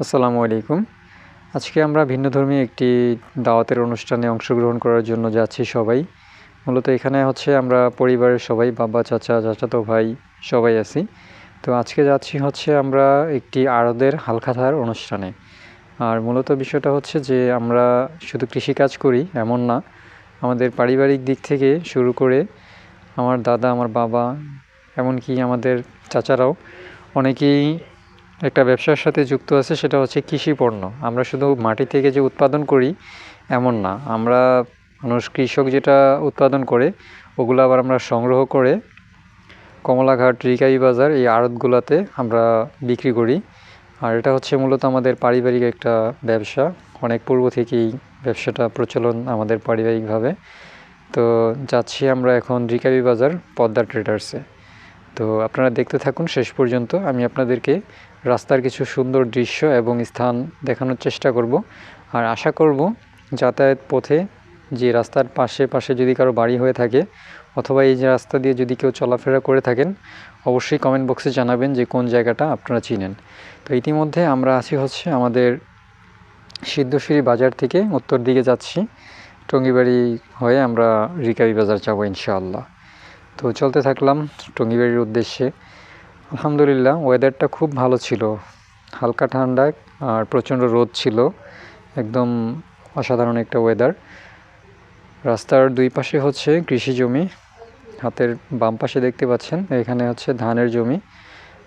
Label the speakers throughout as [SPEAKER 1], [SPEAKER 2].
[SPEAKER 1] আসসালামু আলাইকুম। আজকে আমরা ভিন্ন ভিন্নধর্মী একটি দাওয়াতের অনুষ্ঠানে অংশগ্রহণ করার জন্য যাচ্ছি সবাই। মূলত এখানে হচ্ছে আমরা পরিবারের সবাই, বাবা, চাচা, চাচাতো ভাই সবাই আছি। তো আজকে যাচ্ছি হচ্ছে আমরা একটি আড়দের হালখাতার অনুষ্ঠানে। আর মূলত বিষয়টা হচ্ছে যে আমরা শুধু কৃষিকাজ করি, এমন না। আমাদের পারিবারিক দিক থেকে শুরু করে আমার দাদা, আমার বাবা, এমনকি আমাদের চাচারাও অনেকেই একটা ব্যবসার সাথে যুক্ত আছে, সেটা হচ্ছে কৃষি পণ্য। আমরা শুধু মাটি থেকে যে উৎপাদন করি, এমন না। আমরা মানুষ, কৃষক যেটা উৎপাদন করে, ওগুলো আবার আমরা সংগ্রহ করে কমলাঘাট, রিকাই বাজার, এই আড়তগুলোতে আমরা বিক্রি করি। আর এটা হচ্ছে মূলত আমাদের পারিবারিক একটা ব্যবসা। অনেক পূর্ব থেকেই ব্যবসাটা প্রচলন আমাদের পারিবারিকভাবে। তো যাচ্ছি আমরা এখন রিকাবি বাজার, পদ্মা ট্রেডার্সে। তো আপনারা দেখতে থাকুন শেষ পর্যন্ত। আমি আপনাদেরকে রাস্তার কিছু সুন্দর দৃশ্য এবং স্থান দেখানোর চেষ্টা করব। আর আশা করব যাতায়াত পথে যে রাস্তার পাশে পাশে যদি কারও বাড়ি হয়ে থাকে অথবা এই যে রাস্তা দিয়ে যদি কেউ চলাফেরা করে থাকেন, অবশ্যই কমেন্ট বক্সে জানাবেন যে কোন জায়গাটা আপনারা চিনেন। তো ইতিমধ্যে আমরা আছি হচ্ছে আমাদের সিদ্ধশ্রী বাজার থেকে উত্তর দিকে যাচ্ছি। টঙ্গিবাড়ি হয়ে আমরা রিকাবি বাজার যাব ইনশাআল্লাহ। তো চলতে থাকলাম টঙ্গিবাড়ির উদ্দেশ্যে। আলহামদুলিল্লাহ ওয়েদারটা খুব ভালো ছিল। হালকা ঠান্ডা আর প্রচণ্ড রোদ ছিল। একদম অসাধারণ একটা ওয়েদার রাস্তার দুই পাশে হচ্ছে কৃষি জমি। হাতের বাম পাশে দেখতে পাচ্ছেন, এখানে হচ্ছে ধানের জমি।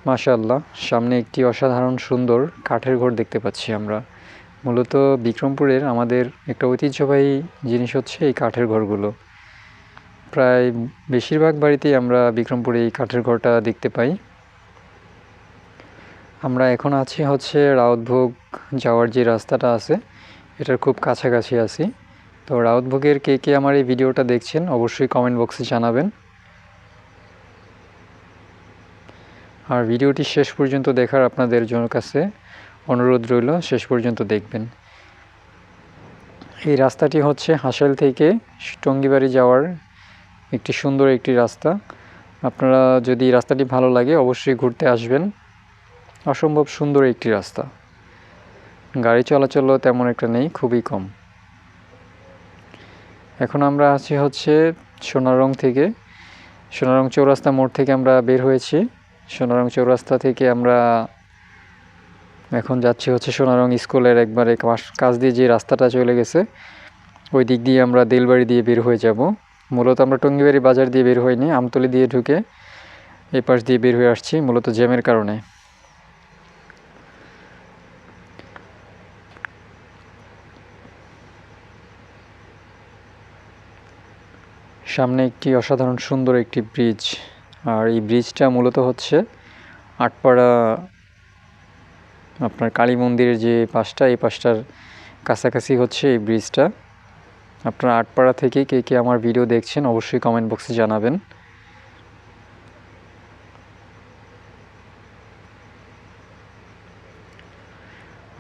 [SPEAKER 1] মাশাল্লাহ সামনে একটি অসাধারণ সুন্দর কাঠের ঘর দেখতে পাচ্ছি আমরা। মূলত বিক্রমপুরের আমাদের একটা ঐতিহ্যবাহী জিনিস হচ্ছে এই কাঠের ঘরগুলো। প্রায় বেশিরভাগ বাড়িতেই আমরা বিক্রমপুরে এই কাঠের ঘরটা দেখতে পাই। আমরা এখন আছি হচ্ছে রাউতভোগ যাওয়ার যে রাস্তাটা আছে, এটার খুব কাছাকাছি আছি। তো রাউতভোগের কে কে আমার এই ভিডিওটা দেখছেন, অবশ্যই কমেন্ট বক্সে জানাবেন। আর ভিডিওটি শেষ পর্যন্ত দেখার আপনাদের জন্য কাছে অনুরোধ রইল, শেষ পর্যন্ত দেখবেন। এই রাস্তাটি হচ্ছে হাসাইল থেকে টঙ্গিবাড়ি যাওয়ার একটি সুন্দর একটি রাস্তা। আপনারা যদি রাস্তাটি ভালো লাগে, অবশ্যই ঘুরতে আসবেন। অসম্ভব সুন্দর একটি রাস্তা। গাড়ি চলাচলও তেমন একটা নেই, খুবই কম। এখন আমরা আছি হচ্ছে সোনারং থেকে। সোনারং চৌরাস্তা মোড় থেকে আমরা বের হয়েছি। সোনারং চৌরাস্তা থেকে আমরা এখন যাচ্ছি হচ্ছে সোনারং স্কুলের একবারে কাজ দিয়ে যে রাস্তাটা চলে গেছে, ওই দিক দিয়ে আমরা দেলবাড়ি দিয়ে বের হয়ে যাব। মূলত আমরা টঙ্গিবাড়ি বাজার দিয়ে বের হইনি, আমতলি দিয়ে ঢুকে এই পাশ দিয়ে বের হয়ে আসছি, মূলত জ্যামের কারণে। সামনে একটি অসাধারণ সুন্দর একটি ব্রিজ, আর এই ব্রিজটা মূলত হচ্ছে আটপাড়া আপনার কালী মন্দিরের যে পাশটা, এই পাশটার কাছাকাছি হচ্ছে এই ব্রিজটা। আপনারা আটপাড়া থেকে কে কে আমার ভিডিও দেখছেন, অবশ্যই কমেন্ট বক্সে জানাবেন।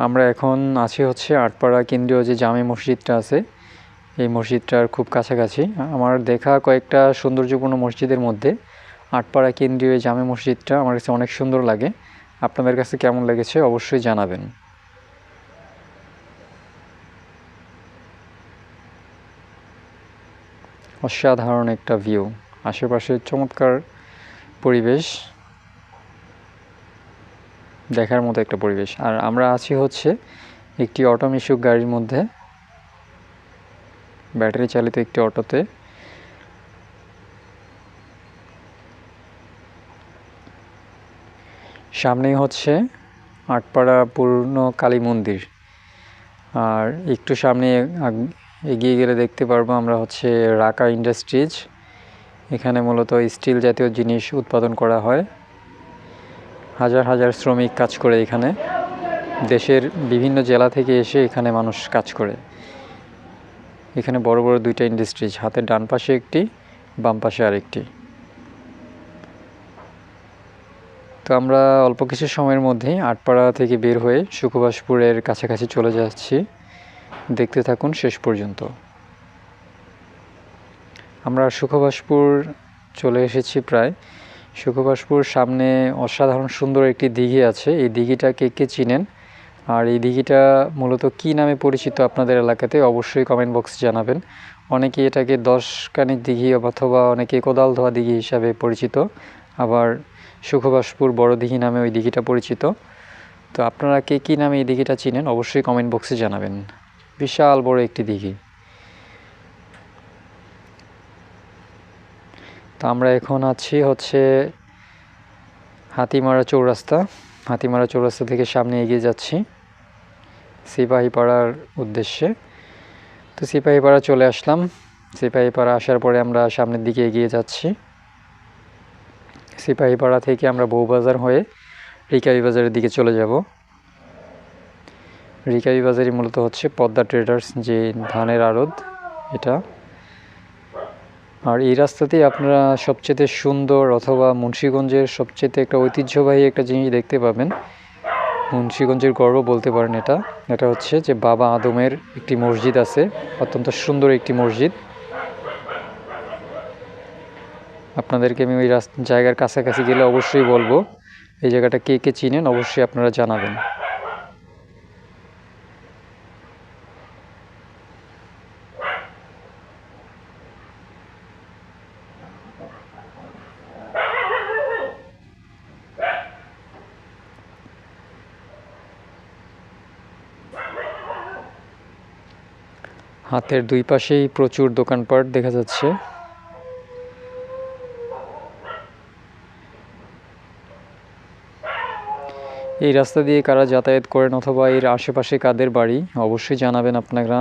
[SPEAKER 1] আমরা এখন আছি হচ্ছে আটপাড়া কেন্দ্রীয় যে জামে মসজিদটা আছে, এই মসজিদটার খুব কাছাকাছি। আমার দেখা কয়েকটা সৌন্দর্যপূর্ণ মসজিদের মধ্যে আটপাড়া কেন্দ্রীয় জামে মসজিদটা আমার কাছে অনেক সুন্দর লাগে। আপনাদের কাছে কেমন লেগেছে অবশ্যই জানাবেন। অসাধারণ একটা ভিউ আশেপাশে চমৎকার পরিবেশ। দেখার মতো একটা পরিবেশ। আর আমরা আছি হচ্ছে একটি অটোমিশুক গাড়ির মধ্যে। ব্যাটারি চালিত একটি অটোতে। সামনেই হচ্ছে আটপাড়া পূর্ণ কালী মন্দির। আর একটু সামনে এগিয়ে গেলে দেখতে পারব আমরা হচ্ছে রাকা ইন্ডাস্ট্রিজ। এখানে মূলত স্টিল জাতীয় জিনিস উৎপাদন করা হয়। হাজার হাজার শ্রমিক কাজ করে এখানে। দেশের বিভিন্ন জেলা থেকে এসে এখানে মানুষ কাজ করে। এখানে বড় বড় দুইটা ইন্ডাস্ট্রিজ হাতের ডান পাশে একটি, বাম পাশে আরেকটি। তো আমরা অল্প কিছু সময়ের মধ্যেই আটপাড়া থেকে বের হয়ে সুখবাসপুরের কাছাকাছি চলে যাচ্ছি। দেখতে থাকুন শেষ পর্যন্ত। আমরা সুখবাসপুর চলে এসেছি প্রায়। সুখবাসপুর সামনে অসাধারণ সুন্দর একটি দিঘি আছে। এই দিঘিটা কে কে চিনেন? আর এই দিঘিটা মূলত কী নামে পরিচিত আপনাদের এলাকাতে অবশ্যই কমেন্ট বক্সে জানাবেন। অনেকে এটাকে দশ কানিক দিঘি অথবা অনেকে কোদাল ধোয়া দিঘি হিসাবে পরিচিত। আবার সুখবাসপুর বড় দিঘি নামে ওই দিঘিটা পরিচিত। তো আপনারা কে কী নামে এই দিঘিটা চিনেন অবশ্যই কমেন্ট বক্সে জানাবেন। বিশাল বড় একটি দিঘি। তো আমরা এখন আছি হচ্ছে হাতিমারা চৌরাস্তা। হাতিমারা চৌরাস্তা থেকে সামনে এগিয়ে যাচ্ছি সিপাহীপাড়ার উদ্দেশ্যে। তো সিপাহীপাড়া চলে আসলাম। সিপাহীপাড়া আসার পরে আমরা সামনের দিকে এগিয়ে যাচ্ছি। সিপাহীপাড়া থেকে আমরা বউবাজার হয়ে রিকাবি বাজারের দিকে চলে যাব। রিকাবি বাজারই মূলত হচ্ছে পদ্মা ট্রেডার্স যে ধানের আড়ত, এটা। আর এই রাস্তাতেই আপনারা সবচেয়ে সুন্দর অথবা মুন্সীগঞ্জের সবচেয়ে একটা ঐতিহ্যবাহী একটা জিনিস দেখতে পাবেন। মুন্সীগঞ্জের গর্ব বলতে পারেন এটা। এটা হচ্ছে যে বাবা আদমের একটি মসজিদ আছে, অত্যন্ত সুন্দর একটি মসজিদ। আপনাদেরকে আমি ওই রাস্তা, জায়গার কাছাকাছি গেলে অবশ্যই বলব। এই জায়গাটা কে কে চিনেন অবশ্যই আপনারা জানাবেন। হাতের দুই পাশেই প্রচুর দোকানপাট দেখা যাচ্ছে। এই রাস্তা দিয়ে কারা যাতায়াত করেন অথবা এর আশেপাশে কাদের বাড়ি, অবশ্যই জানাবেন আপনারা।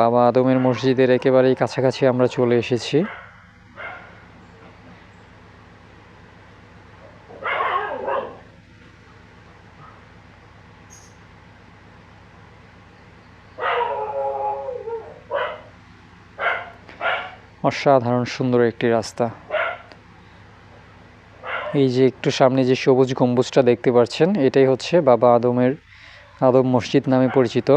[SPEAKER 1] বাবা আদমের মসজিদের একেবারেই কাছাকাছি আমরা চলে এসেছি। অসাধারণ সুন্দর একটি রাস্তা। এই যে একটু সামনে যে সবুজ গম্বুজটা দেখতে পাচ্ছেন, এটাই হচ্ছে বাবা আদমের আদম মসজিদ নামে পরিচিত।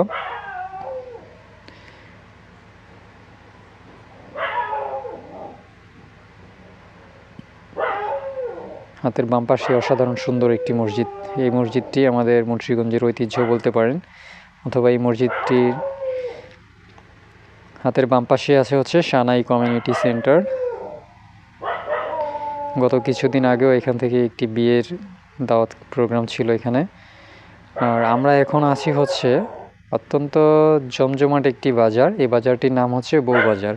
[SPEAKER 1] হাতের বাম পাশে অসাধারণ সুন্দর একটি মসজিদ। এই মসজিদটি আমাদের মুন্সীগঞ্জের ঐতিহ্য বলতে পারেন, অথবা এই মসজিদটির হাতের বাম পাশে আছে হচ্ছে সানাই কমিউনিটি সেন্টার। গত কিছুদিন আগেও এখান থেকে একটি বিয়ের দাওয়াত প্রোগ্রাম ছিল এখানে। আর আমরা এখন আছি হচ্ছে অত্যন্ত জমজমাট একটি বাজার। এই বাজারটির নাম হচ্ছে বউ বাজার।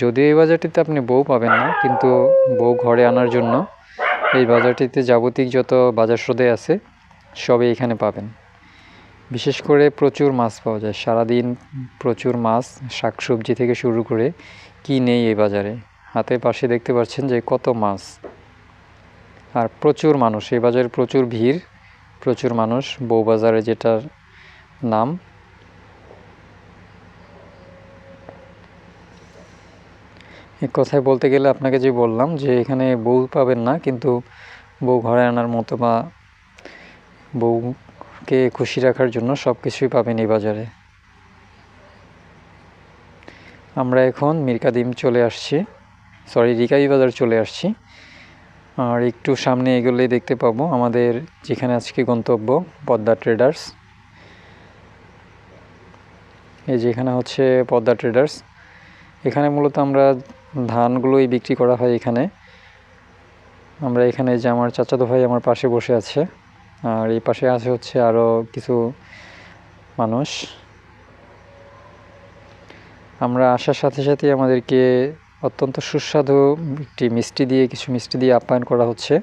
[SPEAKER 1] যদিও এই বাজারটিতে আপনি বউ পাবেন না, কিন্তু বউ ঘরে আনার জন্য এই বাজারটিতে যাবতীয় যত বাজার সদে আছে, সবই এখানে পাবেন। বিশেষ করে প্রচুর মাছ পাওয়া যায়। সারাদিন প্রচুর মাছ, শাকসবজি থেকে শুরু করে কি নেই এই বাজারে? হাতের পাশে দেখতে পাচ্ছেন যে কত মাছ। আর প্রচুর মানুষ, এই বাজারে প্রচুর ভিড়, প্রচুর মানুষ। বউবাজারে যেটার নাম। এক কথায় বলতে গেলে আপনাকে যে বললাম যে এখানে বউ পাবেন না, কিন্তু বউ ঘরে আনার মতো বা বউকে খুশি রাখার জন্য সব কিছুই পাবেন এই বাজারে। আমরা এখন মিরকাদিম চলে আসছি। সরি রিকাই বাজার চলে আসছি। আর একটু সামনে এগোলেই দেখতে পাবো আমাদের যেখানে আজকে গন্তব্য, পদ্মা ট্রেডার্স এই যেখানে হচ্ছে পদ্মা ট্রেডার্স এখানে মূলত আমরা ধানগুলোই বিক্রি করা হয় এখানে। আমরা এখানে যে আমার চাচাতো ভাই আমার পাশে বসে আছে। আর এই পাশে আছে হচ্ছে আরও কিছু মানুষ। আমরা আসার সাথে সাথে আমাদেরকে অত্যন্ত সুস্বাদু একটি মিষ্টি দিয়ে, কিছু মিষ্টি দিয়ে আপ্যায়ন করা হচ্ছে।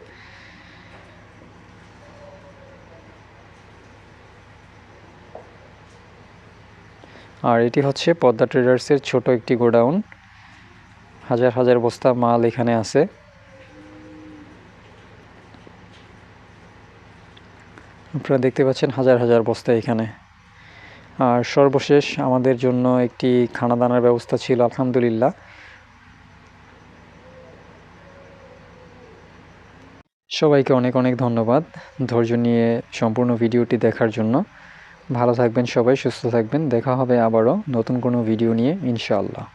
[SPEAKER 1] আর এটি হচ্ছে পদ্মা ট্রেডার্সের ছোট একটি গোডাউন। হাজার হাজার বস্তা মাল এখানে আছে। আপনারা দেখতে পাচ্ছেন হাজার হাজার বস্তা এখানে। আর সর্বশেষ আমাদের জন্য একটি খানা দানার ব্যবস্থা ছিল, আলহামদুলিল্লাহ। সবাইকে অনেক অনেক ধন্যবাদ ধৈর্য নিয়ে সম্পূর্ণ ভিডিওটি দেখার জন্য। ভালো থাকবেন সবাই, সুস্থ থাকবেন। দেখা হবে আবারও নতুন কোনো ভিডিও নিয়ে, ইনশাআল্লাহ।